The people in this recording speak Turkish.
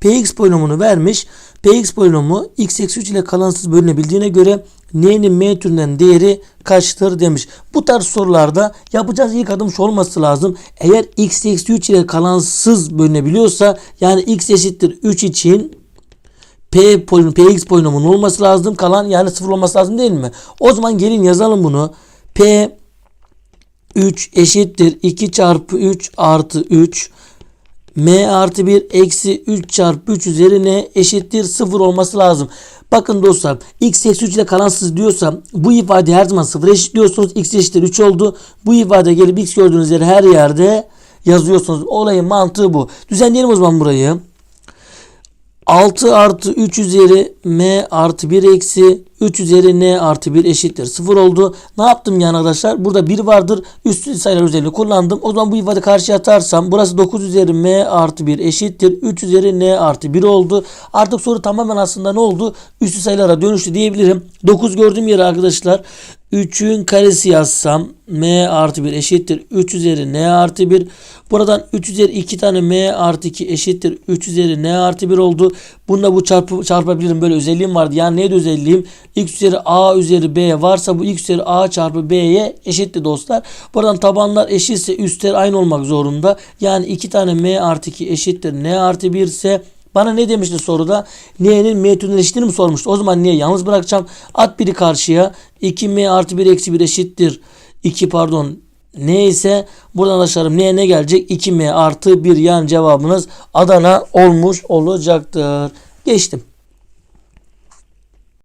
Px polinomunu vermiş. Px polinomu x eksi 3 ile kalansız bölünebildiğine göre n'nin m türünden değeri kaçtır demiş. Bu tarz sorularda yapacağız ilk adım şu olması lazım. Eğer x eksi 3 ile kalansız bölünebiliyorsa yani x eşittir 3 için P polinom, Px polinomunun olması lazım. Kalan yani sıfır olması lazım değil mi? O zaman gelin yazalım bunu. P 3 eşittir 2 çarpı 3 artı 3 m artı 1 eksi 3 çarpı 3 üzerine eşittir 0 olması lazım. Bakın dostlar x eksi 3 ile kalansız diyorsam bu ifade her zaman 0 eşitliyorsunuz. x eşittir 3 oldu. Bu ifade gelip x gördüğünüz yere her yerde yazıyorsunuz. Olayın mantığı bu. Düzenleyelim o zaman burayı. 6 artı 3 üzeri m artı 1 eksi 3 üzeri n artı 1 eşittir 0 oldu. Ne yaptım yani arkadaşlar? Burada 1 vardır. Üstü sayılar üzerinde kullandım. O zaman bu ifade karşıya atarsam burası 9 üzeri m artı 1 eşittir. 3 üzeri n artı 1 oldu. Artık soru tamamen aslında ne oldu? Üstü sayılara dönüştü diyebilirim. 9 gördüğüm yere arkadaşlar 3'ün karesi yazsam m artı 1 eşittir 3 üzeri n artı 1. Buradan 3 üzeri 2 tane m artı 2 eşittir 3 üzeri n artı 1 oldu. Bununla bu çarpı, çarpabilirim böyle özelliğim vardı. Yani neydi özelliğim? x üzeri a üzeri b varsa bu x üzeri a çarpı b'ye eşitti dostlar. Buradan tabanlar eşitse üstler aynı olmak zorunda. Yani 2 tane m artı 2 eşittir n artı 1 ise bana ne demişti soruda? N'nin m türünden eşittir mi sormuştu. O zaman niye yalnız bırakacağım. At biri karşıya. 2m artı 1 eksi 1 eşittir. 2 pardon ne ise buradan arkadaşlarım neye ne gelecek? 2m artı 1 yani cevabınız Adana olmuş olacaktır. Geçtim.